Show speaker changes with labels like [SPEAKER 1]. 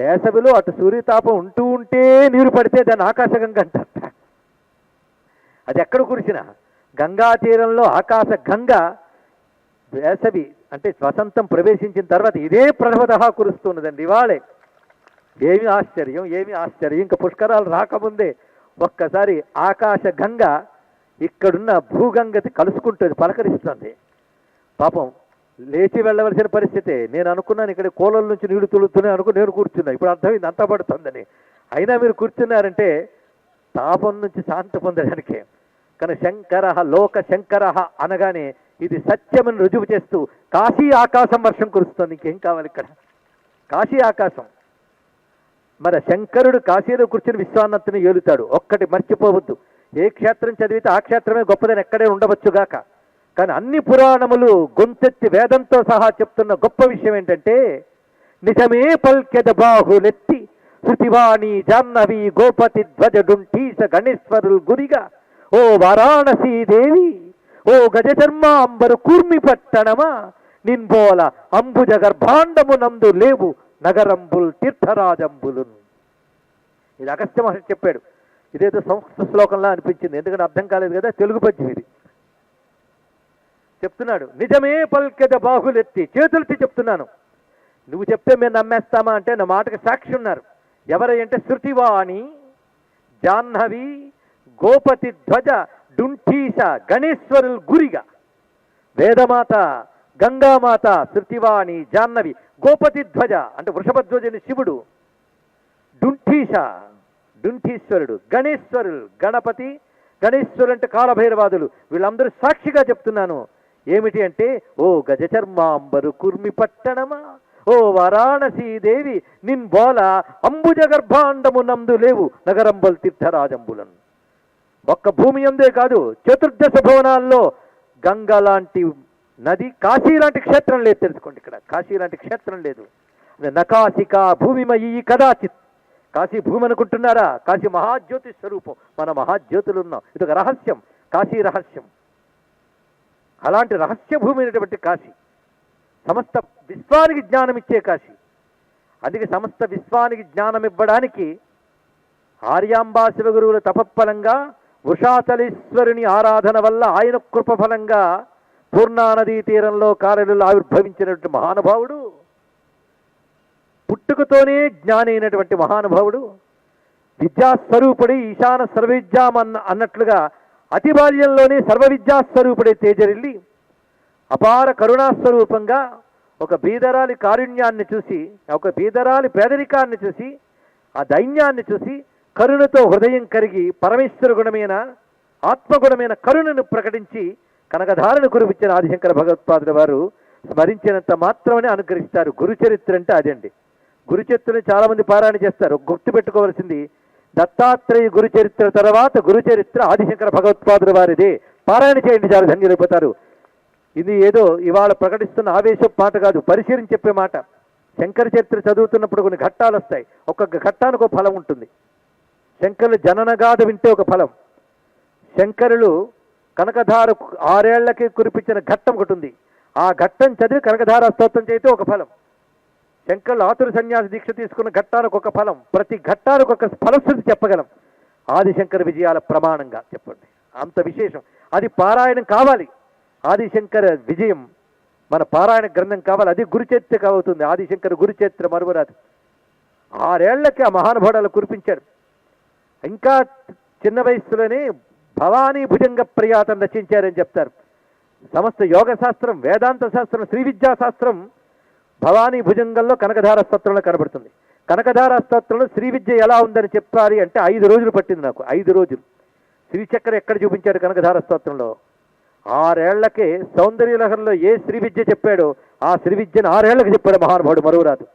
[SPEAKER 1] వేసవిలో అటు సూర్యతాపం ఉంటూ ఉంటే నీరు పడితే దాన్ని ఆకాశగంగ అంటారు. అది ఎక్కడ కురిసిన గంగా తీరంలో ఆకాశ గంగ వేసవి అంటే వసంతం ప్రవేశించిన తర్వాత ఇదే ప్రథమదహా కురుస్తున్నదండి ఇవాళే. ఏమి ఆశ్చర్యం ఏమి ఆశ్చర్యం. ఇంకా పుష్కరాలు రాకముందే ఒక్కసారి ఆకాశ గంగ ఇక్కడున్న భూగంగతి కలుసుకుంటుంది పలకరిస్తుంది. పాపం లేచి వెళ్ళవలసిన పరిస్థితి నేను అనుకున్నాను ఇక్కడ కోలల నుంచి నీళ్ళు తులుతున్నాయి అనుకుని నేను కూర్చున్నా. ఇప్పుడు అర్థమైంది అంతా పడుతుందని. అయినా మీరు కూర్చున్నారంటే తాపం నుంచి శాంతి పొందడానికి. కానీ శంకర లోక శంకర అనగానే ఇది సత్యమని రుజువు చేస్తూ కాశీ ఆకాశం వర్షం కురుస్తుంది. ఇంకేం కావాలి ఇక్కడ? కాశీ ఆకాశం. మరి శంకరుడు కాశీలో కూర్చుని విశ్వాన్నతిని ఏలుతాడు. ఒక్కటి మర్చిపోవద్దు. ఏ క్షేత్రం చదివితే ఆ క్షేత్రమే గొప్పదని ఎక్కడే ఉండవచ్చుగాక కానీ అన్ని పురాణములు గొంతెత్తి వేదంతో సహా చెప్తున్న గొప్ప విషయం ఏంటంటే నిజమే పల్కెద బాహులెత్తి శృతివాణి జాహ్నవి గోపతి ధ్వజడుంటీస గణేశ్వరుల్ గురిగా ఓ వారాణసీ దేవి ఓ గజచర్మాంబరు కూర్మి పట్టణమా నిన్బోల అంబుజ గర్భాండము నందు లేవు నగరంబుల్ తీర్థరాజంబులు ఇది అగస్త్య మహర్షి చెప్పాడు. ఇదేదో సంస్కృత శ్లోకంలా అనిపించింది. ఎందుకంటే అర్థం కాలేదు కదా తెలుగు పద్యం ఇది. చెప్తున్నాడు నిజమే పల్కెద బాహులెత్తి చేతులెత్తి చెప్తున్నాను. నువ్వు చెప్తే మేము నమ్మేస్తామా? అంటే నా మాటకు సాక్షి ఉన్నారు. ఎవరంటే శృతివాణి జాహ్నవి గోపతి ధ్వజ డుంఠీష గణేశ్వరులు గురిగా. వేదమాత గంగామాత శృతివాణి జాహ్నవి గోపతి ధ్వజ అంటే వృషభధ్వజని శివుడు డుంఠీష డుంఠీశ్వరుడు గణేశ్వరులు గణపతి గణేశ్వరుడు అంటే కాలభైరవాదులు. వీళ్ళందరూ సాక్షిగా చెప్తున్నాను. ఏమిటి అంటే ఓ గజచర్మాంబరు కుర్మి పట్టణమా? ఓ వారాణసీదేవి నిన్ బోల అంబుజ గర్భాండము నందు లేవు నగరంబల్ తీర్థరాజంబులను. ఒక్క భూమి అందే కాదు చతుర్దశ భవనాల్లో గంగ లాంటి నది కాశీ లాంటి క్షేత్రం లేదు తెలుసుకోండి ఇక్కడ. కాశీ లాంటి క్షేత్రం లేదు. నకాశిక భూమిమయీ కదాచిత్. కాశీ భూమి అనుకుంటున్నారా? కాశీ మహాజ్యోతి స్వరూపం. మన మహాజ్యోతులు ఉన్నాం ఇది ఒక రహస్యం. కాశీ రహస్యం. అలాంటి రహస్య భూమి అయినటువంటి కాశీ. సమస్త విశ్వానికి జ్ఞానం ఇచ్చే కాశీ. అందుకే సమస్త విశ్వానికి జ్ఞానం ఇవ్వడానికి ఆర్యాంబా శివగురువుల తపఫలంగా ఉషాచలీశ్వరుని ఆరాధన వల్ల ఆయన కృపఫలంగా పూర్ణానదీ తీరంలో కారలు ఆవిర్భవించినటువంటి మహానుభావుడు పుట్టుకతోనే జ్ఞాని అయినటువంటి మహానుభావుడు విద్యాస్వరూపుడి ఈశాన సర్వవిద్యామన్న అన్నట్లుగా అతి బాల్యంలోనే సర్వ విద్యాస్వరూపుడే తేజరిల్లి అపార కరుణాస్వరూపంగా ఒక బీదరాలి కారుణ్యాన్ని చూసి ఒక బీదరాలి పేదరికాన్ని చూసి ఆ దైన్యాన్ని చూసి కరుణతో హృదయం కరిగి పరమేశ్వర గుణమైన ఆత్మగుణమైన కరుణను ప్రకటించి కనకధారను కురిపించిన ఆదిశంకర భగవత్పాదుల వారు స్మరించినంత మాత్రమే అనుగ్రహిస్తారు. గురుచరిత్ర అంటే అదండి. గురుచరిత్రని చాలామంది పారాయణ చేస్తారు. గుర్తుపెట్టుకోవాల్సింది దత్తాత్రేయ గురు చరిత్ర తర్వాత గురు చరిత్ర ఆదిశంకర భగవత్పాదుల వారిదే. పారాయణ చేయండి చాలా ధన్యులైపోతారు ఇది ఏదో ఇవాళ ప్రకటిస్తున్న ఆవేశం మాట కాదు పరిశీలించి చెప్పే మాట. శంకర చరిత్ర చదువుతున్నప్పుడు కొన్ని ఘట్టాలు వస్తాయి. ఒక్కొక్క ఘట్టానికి ఒక ఫలం ఉంటుంది. శంకరులు జననగాథ వింటే ఒక ఫలం. శంకరులు కనకధార ఆరేళ్ళకి కురిపించిన ఘట్టం ఒకటి ఉంది. ఆ ఘట్టం చదివి కనకధార స్తోత్రం చేస్తే ఒక ఫలం. శంకరులు ఆతుర సన్యాస దీక్ష తీసుకున్న ఘట్టానికి ఒక ఫలం. ప్రతి ఘట్టానికి ఒక ఫలశ్రుతి చెప్పగలం. ఆదిశంకర విజయాల ప్రమాణంగా చెప్పండి. అంత విశేషం. అది పారాయణం కావాలి. ఆదిశంకర విజయం. మన పారాయణ గ్రంథం కావాలి. అది గురుచరిత్ర అవుతుంది ఆదిశంకర గురుచరిత్ర మరువరాదు. ఆరేళ్ళకి ఆ మహానుభావులు కురిపించాడు. ఇంకా చిన్న వయస్సులోనే భవానీ భుజంగ ప్రయాతం రచించారని చెప్తారు. సమస్త యోగ శాస్త్రం వేదాంత శాస్త్రం శ్రీ విద్యాశాస్త్రం శాస్త్రం భవానీ భుజంగంలో కనకధార స్తోత్రంలో కనబడుతుంది. కనకధార స్తోత్రంలో శ్రీ విద్య ఎలా ఉందని చెప్పాలి అంటే ఐదు రోజులు పట్టింది నాకు. ఐదు రోజులు. శ్రీచక్ర ఎక్కడ చూపించాడు కనకధార స్తోత్రంలో? ఆరేళ్ళకే సౌందర్యలహరిలో ఏ శ్రీ విద్య చెప్పాడో ఆ శ్రీ విద్యను ఆరేళ్ళకు చెప్పాడు మహానుభావుడు మరువురాదు.